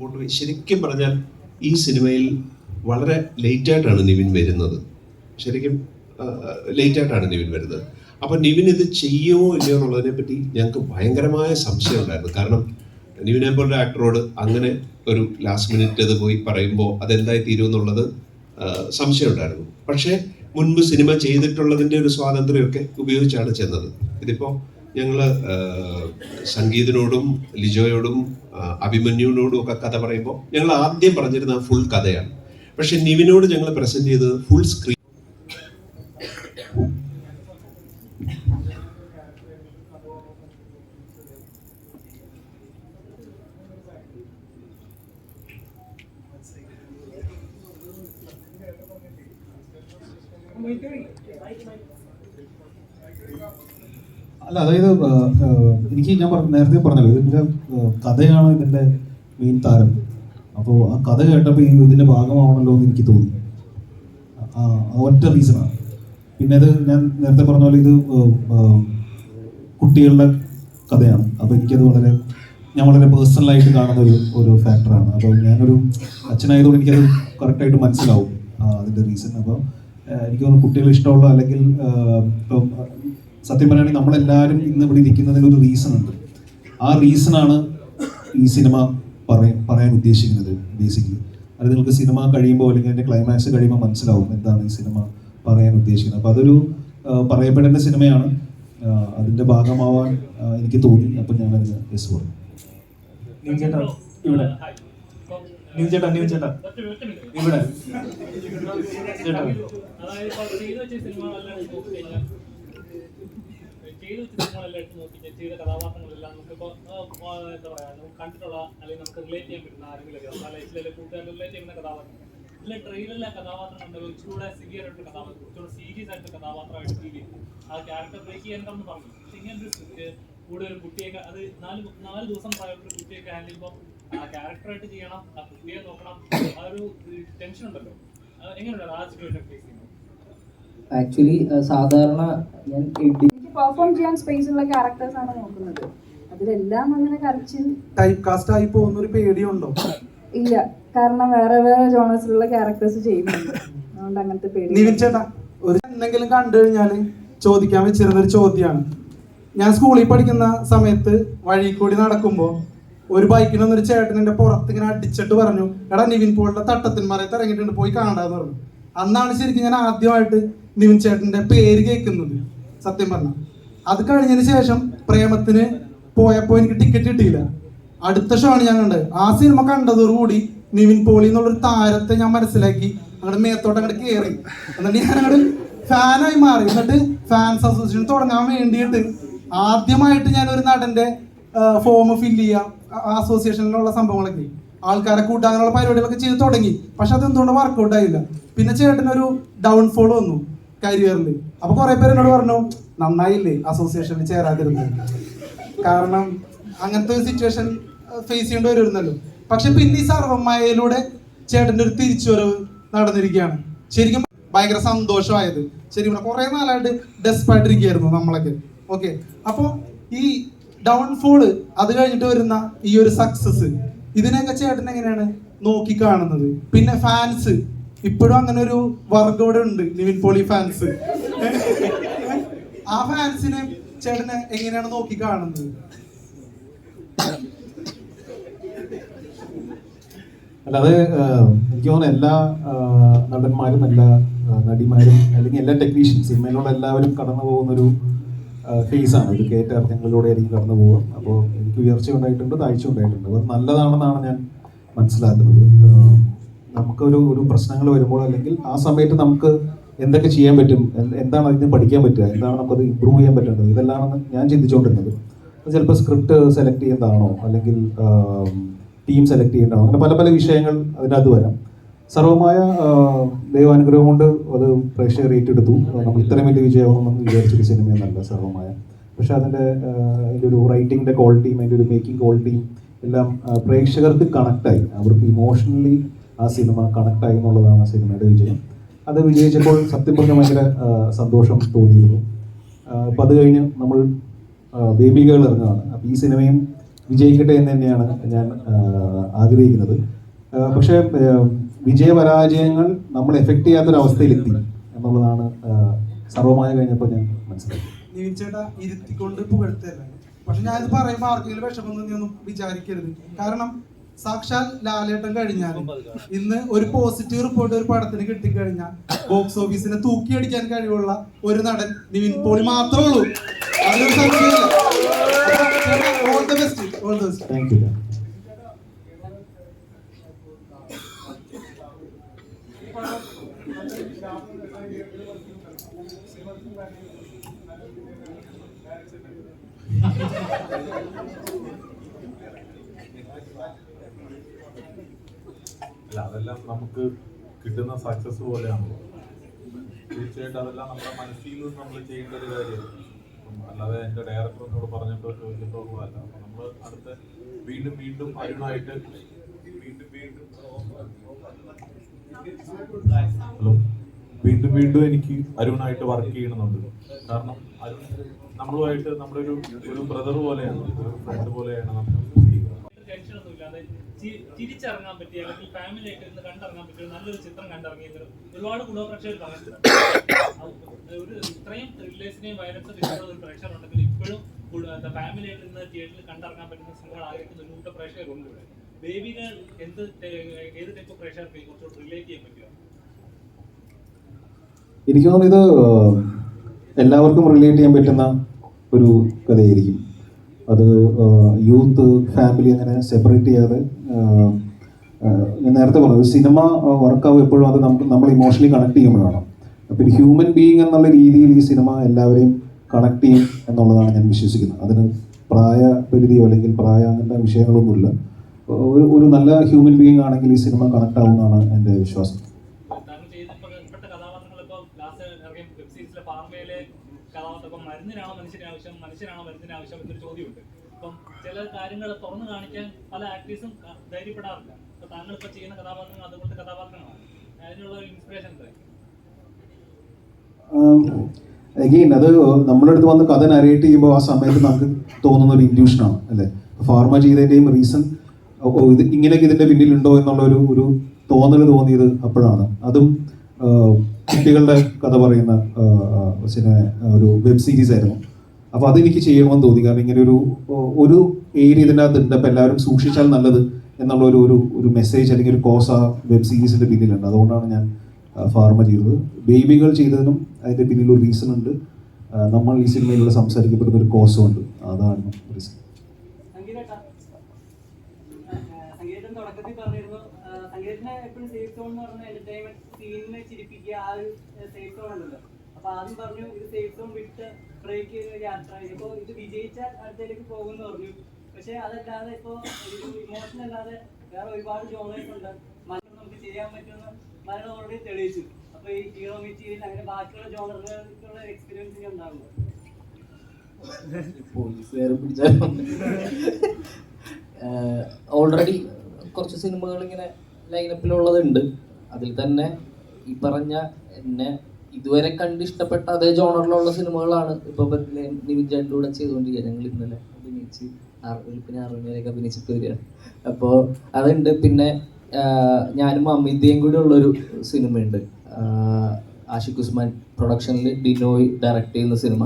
മുമ്പോട്ട് ശരിക്കും പറഞ്ഞാൽ ഈ സിനിമയിൽ വളരെ ലേറ്റായിട്ടാണ് നിവിൻ വരുന്നത്. ശരിക്കും ലേറ്റായിട്ടാണ് നിവിൻ വരുന്നത്. അപ്പോൾ നിവിൻ ഇത് ചെയ്യുമോ ഇല്ലയോ എന്നുള്ളതിനെ പറ്റി ഞങ്ങൾക്ക് ഭയങ്കരമായ സംശയം ഉണ്ടായിരുന്നു. കാരണം നിവിനെ പോലുള്ള ആക്ടറോട് അങ്ങനെ ഒരു ലാസ്റ്റ് മിനിറ്റ് അത് പോയി പറയുമ്പോൾ അതെന്തായി തീരുമെന്നുള്ളത് സംശയം ഉണ്ടായിരുന്നു. പക്ഷേ മുൻപ് സിനിമ ചെയ്തിട്ടുള്ളതിന്റെ ഒരു സ്വാതന്ത്ര്യമൊക്കെ ഉപയോഗിച്ചാണ് ചെന്നത്. ഇതിപ്പോൾ ഞങ്ങൾ സംഗീതനോടും ലിജോയോടും അഭിമന്യുവിനോടും ഒക്കെ കഥ പറയുമ്പോൾ ഞങ്ങൾ ആദ്യം പറഞ്ഞിരുന്ന ഫുൾ കഥയാണ്. പക്ഷെ നിവിനോട് ഞങ്ങൾ പ്രസന്റ് ചെയ്തത് ഫുൾ സ്ക്രീൻ അല്ല അതായത് എനിക്ക് ഞാൻ പറഞ്ഞ നേരത്തെ പറഞ്ഞല്ലോ ഇതിന്റെ കഥയാണ് ഇതിന്റെ മെയിൻ താരം. അപ്പോൾ ആ കഥ കേട്ടപ്പോൾ ഇതിന്റെ ഇതിന്റെ ഭാഗമാവണല്ലോ എന്ന് എനിക്ക് തോന്നി. ഒറ്റ റീസണാണ് പിന്നെ ഇത് ഞാൻ നേരത്തെ പറഞ്ഞ പോലെ ഇത് കുട്ടികളുടെ കഥയാണ്. അപ്പോൾ എനിക്കത് വളരെ ഞാൻ വളരെ പേഴ്സണലായിട്ട് കാണുന്ന ഒരു ഒരു ഫാക്ടറാണ് അപ്പോൾ ഞാനൊരു അച്ഛനായതുകൊണ്ട് എനിക്കത് കറക്റ്റായിട്ട് മനസ്സിലാവും അതിന്റെ റീസൺ അപ്പോൾ എനിക്ക് തോന്നുന്നു കുട്ടികൾ ഇഷ്ടമുള്ള അല്ലെങ്കിൽ ഇപ്പം സത്യം പറയുകയാണെങ്കിൽ നമ്മളെല്ലാവരും ഇന്ന് ഇവിടെ ഇരിക്കുന്നതിന് ഒരു റീസൺ ഉണ്ട്. ആ റീസണാണ് ഈ സിനിമ പറയ പറയാൻ ഉദ്ദേശിക്കുന്നത് ബേസിക്കലി അത് നിങ്ങൾക്ക് സിനിമ കഴിയുമ്പോൾ അല്ലെങ്കിൽ അതിന്റെ ക്ലൈമാക്സ് കഴിയുമ്പോൾ മനസ്സിലാവും എന്താണ് ഈ സിനിമ പറയാൻ ഉദ്ദേശിക്കുന്നത്. അപ്പോൾ അതൊരു പറയപ്പെടേണ്ട സിനിമയാണ് അതിന്റെ ഭാഗമാവാൻ എനിക്ക് തോന്നി. അപ്പം ഞാനതിന് യെസ് പറഞ്ഞു. ഇവിടെ. നീ ചേട്ടാ നീ ചേട്ടാ ഇവിടെ ചേട്ടാ ചെയ്തു വെച്ച സിനിമകളെല്ലാം നോക്കിക്കഴിഞ്ഞാൽ ചെയ്തു കഥാപാത്രങ്ങളെല്ലാം നമുക്കിപ്പോൾ എന്താ പറയുക നമുക്ക് കണ്ടിട്ടുള്ള അല്ലെങ്കിൽ നമുക്ക് റിലേറ്റ് ചെയ്യാൻ പറ്റുന്ന ആരെങ്കിലും നമ്മുടെ ലൈഫിലെ കൂട്ടുകാരെ റിലേറ്റ് ചെയ്യുന്ന കഥാപാത്രം. ഇതിലെ ട്രെയിലറിലെ കഥാപാത്രം ഉണ്ട് കുറച്ചുകൂടെ സിവിയർ ആയിട്ട് കഥാപാത്രം കുറച്ചുകൂടെ സീരിയസ് ആയിട്ട് കഥാപാത്രമായിട്ട് ഫീൽ ചെയ്തു ആ ക്യാരക്ടർ ബ്രേക്ക് ചെയ്യാൻ പറഞ്ഞു. പക്ഷെ ഇങ്ങനെ കൂടെ ഒരു കുട്ടിയൊക്കെ അത് നാല് നാല് ദിവസം പ്രായമുള്ള കുട്ടിയൊക്കെ ഹാൻഡിൽ ചെയ്യുമ്പോൾ ആ ക്യാരക്ടറായിട്ട് ചെയ്യണം ആ കുട്ടിയെ നോക്കണം ആ ഒരു ടെൻഷൻ ഉണ്ടല്ലോ. എങ്ങനെയുണ്ടല്ലോ എങ്ങനെയുണ്ട്? ആ സിറ്റുവേഷൻ ഫേസ് ചെയ്യുന്നത്? ആക്ച്വലി സാധാരണ ഞാൻ എഡി എനിക്ക് പെർഫോം ചെയ്യാൻ സ്പേസ് ഉള്ള ക്യാരക്ടേഴ്സ് ആണ് നോക്കുന്നത്. അതിലെല്ലാം അങ്ങനെ കരച്ചിൽ ടൈപ്പ് കാസ്റ്റ് ആയി പോകുന്ന ഒരു പേടിയുണ്ടോ? ഇല്ല. കാരണം വേറെ വേറെ ജോണേഴ്സിലുള്ള ക്യാരക്ടേഴ്സ് ചെയ്യുന്നുണ്ട്. അതുകൊണ്ട് അങ്ങനത്തെ പേടി നിവിൻ ചേട്ടാ ഒരു എന്തെങ്കിലും കണ്ടു കഴിഞ്ഞാൽ ചോദിക്കാൻ വെച്ചിരുന്ന ഒരു ചോദ്യമാണ് ഞാൻ സ്കൂളിൽ പഠിക്കുന്ന സമയത്ത് വഴി കൂടി നടക്കുമ്പോൾ ഒരു ബൈക്കിൽ വന്നൊരു ചേട്ടൻ പുറത്ത് ഇങ്ങനെ അടിച്ചിട്ട് പറഞ്ഞു എടാ നിവിൻ പോളിന്റെ തട്ടത്തിന്മാരെ ഇറങ്ങിയിട്ടുണ്ട് പോയി കാണാന്ന് പറഞ്ഞു. അന്നാണ് ശരിക്കും ഞാൻ ആദ്യമായിട്ട് നിവിൻ ചേട്ടന്റെ പേര് കേൾക്കുന്നത്. സത്യം പറഞ്ഞ. അത് കഴിഞ്ഞതിന് ശേഷം പ്രേമത്തിന് പോയപ്പോൾ എനിക്ക് ടിക്കറ്റ് കിട്ടിയില്ല. അടുത്ത ഷോ ആണ് ഞാൻ കണ്ടത്. ആ സിനിമ കണ്ടതോടുകൂടി നിവിൻ പോളി എന്നുള്ളൊരു താരത്തെ ഞാൻ മനസ്സിലാക്കി. അങ്ങോട്ട് മേത്തോട്ട് അങ്ങോട്ട് കയറി എന്നിട്ട് ഞാൻ അങ്ങോട്ട് ഫാനായി മാറി. എന്നിട്ട് ഫാൻസ് അസോസിയേഷൻ തുടങ്ങാൻ വേണ്ടിയിട്ട് ആദ്യമായിട്ട് ഞാൻ ഒരു നടന്റെ ഫോം ഫിൽ ചെയ്യാം. അസോസിയേഷനിലുള്ള സംഭവങ്ങളൊക്കെ. ആൾക്കാരെ കൂട്ടാനുള്ള പരിപാടികളൊക്കെ ചെയ്ത് തുടങ്ങി. പക്ഷെ അത് എന്തുകൊണ്ട് വർക്കൗട്ട് ആയില്ല. പിന്നെ ചേട്ടനൊരു ഡൗൺഫോൾ വന്നു കരിയറിൽ അപ്പൊ കുറെ പേര് എന്നോട് പറഞ്ഞു നന്നായില്ലേ അസോസിയേഷനിൽ ചേരാതിരുന്നത്? കാരണം അങ്ങനത്തെ ഒരു സിറ്റുവേഷൻ ഫേസ് ചെയ്യേണ്ടി വരുന്നല്ലോ പക്ഷെ പിന്നെ ഈ സർവമ്മയിലൂടെ ചേട്ടന്റെ ഒരു തിരിച്ചുവരവ് നടന്നിരിക്കുകയാണ്. ശരിക്കും ഭയങ്കര സന്തോഷമായത്. ശരിക്കും കുറെ നാളായിട്ട് ഡെസ്പായിട്ടിരിക്കുകയായിരുന്നു നമ്മളൊക്കെ. ഓക്കെ അപ്പോൾ ഈ ഡൗൺഫോൾ അത് കഴിഞ്ഞിട്ട് വരുന്ന ഈ ഒരു സക്സസ് ഇതിനെയൊക്കെ ചേട്ടൻ എങ്ങനെയാണ് നോക്കി കാണുന്നത് പിന്നെ ഫാൻസ് ഇപ്പോഴും അങ്ങനെ ഒരു വർഗം ഇവിടെ ഉണ്ട് നിവിൻ പോളി ഫാൻസ് ആ ഫാൻസിനെ ചേട്ടന് എങ്ങനെയാണ് നോക്കി കാണുന്നത്? അല്ലാതെ എനിക്ക് തോന്നുന്നു എല്ലാ നടന്മാരും എല്ലാ നടിമാരും അല്ലെങ്കിൽ എല്ലാ ടെക്നീഷ്യൻസ് സിനിമയിലൂടെ എല്ലാവരും കടന്നു പോകുന്ന ഒരു ഫേസാണ് ഇത് കയറ്റാർത്ഥങ്ങളിലൂടെ ആയിരിക്കും കടന്നു പോകാം അപ്പോൾ എനിക്ക് ഉയർച്ച ഉണ്ടായിട്ടുണ്ട് താഴ്ച ഉണ്ടായിട്ടുണ്ട്. അത് നല്ലതാണെന്നാണ് ഞാൻ മനസ്സിലാക്കുന്നത്. നമുക്കൊരു ഒരു പ്രശ്നങ്ങൾ വരുമ്പോൾ അല്ലെങ്കിൽ ആ സമയത്ത് നമുക്ക് എന്തൊക്കെ ചെയ്യാൻ പറ്റും? എന്താണ് അതിന് പഠിക്കാൻ പറ്റുക? എന്താണ് നമുക്കത് ഇമ്പ്രൂവ് ചെയ്യാൻ പറ്റുന്നത്? ഇതെല്ലാമാണ് ഞാൻ ചിന്തിച്ചുകൊണ്ടിരുന്നത്. ചിലപ്പോൾ സ്ക്രിപ്റ്റ് സെലക്ട് ചെയ്യുന്നതാണോ അല്ലെങ്കിൽ ടീം സെലക്ട് ചെയ്യേണ്ടതാണോ? അങ്ങനെ പല പല വിഷയങ്ങൾ അതിനകത്ത് വരാം. സർവമായ ദൈവാനുഗ്രഹം കൊണ്ട് അത് പ്രേക്ഷകർ ഏറ്റെടുത്തു. നമ്മൾ ഇത്രയും വലിയ വിജയമാണെന്ന് വിചാരിച്ചൊരു സിനിമയൊന്നല്ല സർവമായ. പക്ഷെ അതിന്റെ അതിന്റെ ഒരു റൈറ്റിങ്ങിന്റെ ക്വാളിറ്റിയും അതിന്റെ ഒരു മേക്കിംഗ് ക്വാളിറ്റിയും എല്ലാം പ്രേക്ഷകർക്ക് കണക്റ്റായി അവർക്ക് ഇമോഷണലി ആ സിനിമ കണക്റ്റായി എന്നുള്ളതാണ് ആ സിനിമയുടെ വിജയം. അത് വിജയിച്ചപ്പോൾ സത്യം പറഞ്ഞ ഭയങ്കര സന്തോഷം തോന്നിയിരുന്നു. അപ്പം അത് കഴിഞ്ഞ് നമ്മൾ ബേബി ഇറങ്ങുകയാണ്. അപ്പോൾ ഈ സിനിമയും വിജയിക്കട്ടെ എന്ന് തന്നെയാണ് ഞാൻ ആഗ്രഹിക്കുന്നത്. പക്ഷേ വിജയപരാജയങ്ങൾ നമ്മൾ എഫക്റ്റ് ചെയ്യാത്തൊരവസ്ഥയിലെത്തി എന്നുള്ളതാണ് സർവമായ കഴിഞ്ഞപ്പോൾ ഞാൻ മനസ്സിലാക്കി. നിവിൻ ചേട്ടാ ഇരുത്തിക്കൊണ്ട് പക്ഷെ ഞാനിത് പറയുമ്പോൾ ആർക്കെങ്കിലും എന്ന് ഒന്നും വിചാരിക്കരുത്. കാരണം സാക്ഷാൽ ലാലേട്ടൻ കഴിഞ്ഞാൽ ഇന്ന് ഒരു പോസിറ്റീവ് റിപ്പോർട്ട് ഒരു പടത്തിന് കിട്ടിക്കഴിഞ്ഞാൽ ബോക്സ് ഓഫീസിനെ തൂക്കിയടിക്കാൻ കഴിവുള്ള ഒരു നടൻ നിവിൻ പോളി മാത്രമേ ഉള്ളൂ. അതൊരു സംശയമില്ല. All the best all the best thank you അല്ല അതെല്ലാം നമുക്ക് കിട്ടുന്ന സക്സസ് പോലെയാണല്ലോ. തീർച്ചയായിട്ടും അതെല്ലാം നമ്മുടെ മനസ്സിൽ നിന്ന് നമ്മൾ ചെയ്യേണ്ട ഒരു കാര്യമാണ്. അല്ലാതെ എന്റെ ഡയറക്ടർ എന്നോട് പറഞ്ഞിട്ടോ ചോദിച്ചിട്ടോ അല്ല നമ്മൾ അടുത്ത വീണ്ടും വീണ്ടും അരുണായിട്ട് വീണ്ടും വീണ്ടും ഹലോ വീണ്ടും വീണ്ടും എനിക്ക് അരുണായിട്ട് വർക്ക് ചെയ്യണമെന്നുണ്ട്. കാരണം അരുൺ നമ്മളുമായിട്ട് നമ്മുടെ ഒരു ഒരു ബ്രദർ പോലെയാണ് ഒരു ഫ്രണ്ട് പോലെയാണ്. നമ്മൾ ചെയ്യുന്നത് ടെൻഷനൊന്നും ഇല്ലാതെ തിരിച്ചിറങ്ങാൻ പറ്റിയ അല്ലെങ്കിൽ ഫാമിലി ആയിട്ട് ഇരുന്ന് കണ്ടിറങ്ങാൻ പറ്റിയ നല്ലൊരു ചിത്രം കണ്ടിറങ്ങിയത് ഒരുപാട് കുടുംബപ്രേക്ഷകർ പറഞ്ഞിട്ടുണ്ട് ഒരു ഇത്രയും ത്രില്ലേഴ്സിനെയും വയലൻസ് ഒരു പ്രേക്ഷകർ ഉണ്ടെങ്കിൽ ഇപ്പോഴും ഫാമിലി ആയിട്ട് ഇരുന്ന് തിയേറ്ററിൽ കണ്ടിറങ്ങാൻ പറ്റുന്ന സിനിമകൾ ആഗ്രഹിക്കുന്ന ഒരു കൂട്ടം പ്രേക്ഷകരുണ്ട് ഇവിടെ. എന്ത് ഏത് ടൈപ്പ് പ്രേക്ഷകർക്ക് കുറച്ചുകൂടി റിലേറ്റ് ചെയ്യാൻ പറ്റുക? എനിക്ക് തോന്നുന്നു ഇത് എല്ലാവർക്കും റിലേറ്റ് ചെയ്യാൻ പറ്റുന്ന ഒരു കഥയായിരിക്കും. അത് യൂത്ത് ഫാമിലി അങ്ങനെ സെപ്പറേറ്റ് ചെയ്യാതെ ഞാൻ നേരത്തെ പറഞ്ഞു സിനിമ വർക്കാവും എപ്പോഴും അത് നമുക്ക് നമ്മൾ ഇമോഷണലി കണക്ട് ചെയ്യുമ്പോഴാണ്. അപ്പോൾ ഒരു ഹ്യൂമൻ ബീയിങ് എന്നുള്ള രീതിയിൽ ഈ സിനിമ എല്ലാവരെയും കണക്ട് ചെയ്യും എന്നുള്ളതാണ് ഞാൻ വിശ്വസിക്കുന്നത്. അതിന് പ്രായ പരിധിയോ അല്ലെങ്കിൽ പ്രായ അങ്ങനത്തെ വിഷയങ്ങളൊന്നുമില്ല. ഒരു ഒരു നല്ല ഹ്യൂമൻ ബീയിങ് ആണെങ്കിൽ ഈ സിനിമ കണക്ട് ആവുമെന്നാണ് എന്റെ വിശ്വാസം താങ്കൾ ചെയ്തപ്പെട്ട കഥാപാത്രങ്ങൾ ഇപ്പോൾ ലാസ്റ്റ് ഇറങ്ങിയ വെബ് സീരീസിലെ പാർമയിലെ കഥാപാത്രം ഇപ്പം മരുന്നിനാണോ മനുഷ്യന് ആവശ്യം മനുഷ്യനാണോ മരുന്നിന് ആവശ്യം എന്നൊരു ചോദ്യമുണ്ട്. അപ്പം ചില കാര്യങ്ങൾ തുറന്നു കാണിക്കാൻ പല ആക്ടേഴ്സും ധൈര്യപ്പെടാറില്ല. അപ്പൊ താങ്കൾ ഇപ്പൊ ചെയ്യുന്ന കഥാപാത്രങ്ങൾ അതുപോലത്തെ കഥാപാത്രങ്ങളാണ്. അതിനുള്ള ഇൻസ്പിറേഷൻ അഗെയിൻ അത് നമ്മുടെ അടുത്ത് വന്ന് കഥ നരേറ്റ് ചെയ്യുമ്പോൾ ആ സമയത്ത് നമുക്ക് തോന്നുന്ന ഒരു ഇൻഡ്യൂഷനാണ് അല്ലേ? ഫാർമ ചെയ്തതിന്റെയും റീസൺ ഇത് ഇങ്ങനെയൊക്കെ ഇതിന്റെ പിന്നിലുണ്ടോ എന്നുള്ള ഒരു ഒരു തോന്നൽ തോന്നിയത് അപ്പോഴാണ്. അതും കുട്ടികളുടെ കഥ പറയുന്ന സിനിമ ഒരു വെബ് സീരീസ് ആയിരുന്നു. അപ്പോൾ അതെനിക്ക് ചെയ്യണമെന്ന് തോന്നി. കാരണം ഇങ്ങനെ ഒരു ഒരു ഏരിയ ഇതിന്റെ അകത്ത് ഉണ്ട് അപ്പോൾ എല്ലാവരും സൂക്ഷിച്ചാൽ നല്ലത് എന്നുള്ള ഒരു ഒരു ഒരു മെസ്സേജ് അല്ലെങ്കിൽ ഒരു കോസ് ആ വെബ് സീരീസിന്റെ പിന്നിലുണ്ട്. അതുകൊണ്ടാണ് ഞാൻ ഫാർമ ചെയ്തത്. ബേബികൾ ചെയ്തതിനും അതിന്റെ പിന്നിൽ ഒരു റീസൺ ഉണ്ട്. നമ്മൾ ഈ സിനിമയിലൂടെ സംസാരിക്കപ്പെടുന്ന ഒരു കോസും ഉണ്ട്. അതാണ് റീസൺ സംഗീതത്തിന് എപ്പോഴും സേഫ് സോൺ എന്ന് പറഞ്ഞ എന്റർടൈൻമെന്റ് സീനിനെ ചിരിപ്പിക്കുക ആ ഒരു സേഫ് സോൺ ഉണ്ടല്ലോ അപ്പൊ ആദ്യം പറഞ്ഞു ഇത് സേഫ് സോൺ വിട്ട് ബ്രേക്ക് ചെയ്ത ഒരു യാത്ര ഇപ്പോ ഇത് വിജയിച്ചാൽ അടുത്തേക്ക് പോകുമെന്ന് പറഞ്ഞു. പക്ഷെ അതല്ലാതെ ഇപ്പോ ഇമോഷൻ അല്ലാതെ വേറെ ഒരുപാട് ജോണേഴ്സ് ഉണ്ട്. മലയാളം നമുക്ക് ചെയ്യാൻ പറ്റുമെന്ന് മലയാളം ഓൾറെഡി തെളിയിച്ചു. അപ്പൊ ഈ ഹീറോ മെറ്റീരിയൽ അങ്ങനെ ബാക്കിയുള്ള ജോണറുകൾക്കുള്ള എക്സ്പീരിയൻസ് ഉണ്ടാകുമോ ഓൾറെഡി കുറച്ച് സിനിമകൾ ഇങ്ങനെ ലൈനപ്പിലുള്ളതുണ്ട് അതിൽ തന്നെ ഈ പറഞ്ഞ എന്നെ ഇതുവരെ കണ്ട് ഇഷ്ടപ്പെട്ട അതേ ജോണറിലുള്ള സിനിമകളാണ് ഇപ്പൊ നിവിൻ ചെയ്തുകൊണ്ടിരിക്കുക ഞങ്ങൾ ഇന്നലെ അഭിനയിച്ച് വെളുപ്പിന് ആറ് അഭിനയിച്ചിട്ട് വരികയാണ്. അപ്പോൾ അതുണ്ട്. പിന്നെ ഞാനും അമിതയും കൂടി ഉള്ളൊരു സിനിമയുണ്ട്. ആഷിഖ് ഉസ്മാൻ പ്രൊഡക്ഷനിൽ ഡിനോയ് ഡയറക്റ്റ് ചെയ്യുന്ന സിനിമ.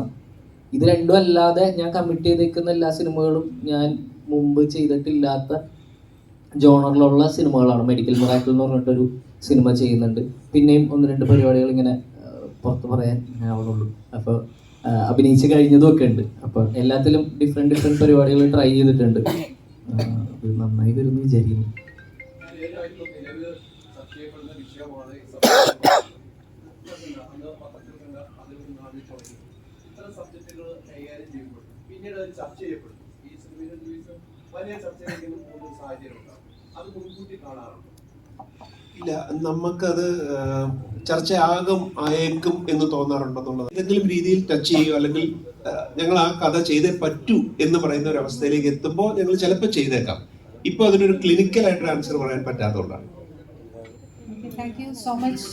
ഇത് രണ്ടും അല്ലാതെ ഞാൻ കമ്മിറ്റ് ചെയ്തിരിക്കുന്ന എല്ലാ സിനിമകളും ഞാൻ മുമ്പ് ചെയ്തിട്ടില്ലാത്ത ജോണറിലുള്ള സിനിമകളാണ്. മെഡിക്കൽ മിറാക്കിൾ എന്ന് പറഞ്ഞിട്ടൊരു സിനിമ ചെയ്യുന്നുണ്ട്. പിന്നെയും ഒന്ന് രണ്ട് പരിപാടികൾ ഇങ്ങനെ പുറത്ത് പറയാൻ ആവുന്നുള്ളൂ അപ്പോൾ അഭിനയിച്ച് കഴിഞ്ഞതും ഒക്കെ ഉണ്ട്. അപ്പോൾ എല്ലാത്തിലും ഡിഫറെന്റ് ഡിഫറെന്റ് പരിപാടികൾ ട്രൈ ചെയ്തിട്ടുണ്ട്. നന്നായി വരുന്ന വിചാരിക്കുന്നു. പിന്നീട് ചർച്ച ചെയ്യപ്പെടും. വലിയ ചർച്ചയിലേക്ക് പോകുന്ന ഒരു സാഹചര്യം ഉണ്ടാകും. അത് മുൻകൂട്ടി കാണാറുണ്ട്. ഇല്ല നമുക്കത് ചർച്ചയാകും ആയേക്കും എന്ന് തോന്നാറുണ്ടെന്നുള്ളത്. ഏതെങ്കിലും രീതിയിൽ ടച്ച് ചെയ്യുക അല്ലെങ്കിൽ ഞങ്ങൾ ആ കഥ ചെയ്തേ പറ്റൂ എന്ന് പറയുന്ന ഒരു അവസ്ഥയിലേക്ക് എത്തുമ്പോൾ ഞങ്ങൾ ചിലപ്പോൾ ചെയ്തേക്കാം. ഇപ്പൊ അതിനൊരു ക്ലിനിക്കൽ ആയിട്ട് ആൻസർ പറയാൻ പറ്റാത്തതുകൊണ്ടാണ്. താങ്ക് സോ മച്ച്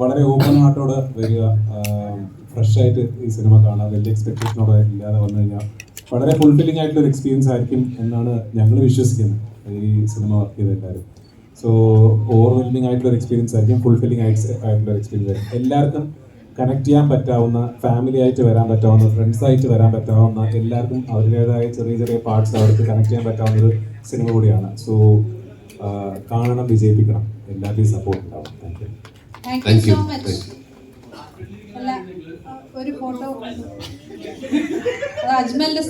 വളരെ ഓപ്പൺ ഹാർട്ടോടെ വരിക. ഫ്രഷ് ആയിട്ട് ഈ സിനിമ കാണാൻ വലിയ എക്സ്പെക്ടേഷനോടെ ഇല്ലാതെ വന്നു കഴിഞ്ഞാൽ വളരെ ഫുൾഫില്ലിംഗ് ആയിട്ടുള്ള ഒരു എക്സ്പീരിയൻസ് ആയിരിക്കും എന്നാണ് ഞങ്ങൾ വിശ്വസിക്കുന്നത്. ഈ സിനിമ വർക്ക് ചെയ്ത എല്ലാവരും സോ ഓവർവെൽമിംഗ് ആയിട്ടുള്ള ഒരു എക്സ്പീരിയൻസ് ആയിരിക്കും ഫുൾഫില്ലിംഗ് ആയിട്ടുള്ള ഒരു എക്സ്പീരിയൻസ് ആയിരിക്കും. എല്ലാവർക്കും കണക്ട് ചെയ്യാൻ പറ്റാവുന്ന ഫാമിലി ആയിട്ട് വരാൻ പറ്റാവുന്ന ഫ്രണ്ട്സ് ആയിട്ട് വരാൻ പറ്റാവുന്ന എല്ലാവർക്കും അവരുടേതായ ചെറിയ ചെറിയ പാർട്സ് അവർക്ക് കണക്ട് ചെയ്യാൻ പറ്റാവുന്ന ഒരു സിനിമ കൂടിയാണ് സോ കാണണം വിജയിപ്പിക്കണം. എല്ലാവരുടെയും സപ്പോർട്ട് ഉണ്ടാവും. Thank you thank you so much അല്ല ഒരു ഫോട്ടോ അജ്മലിന്റെ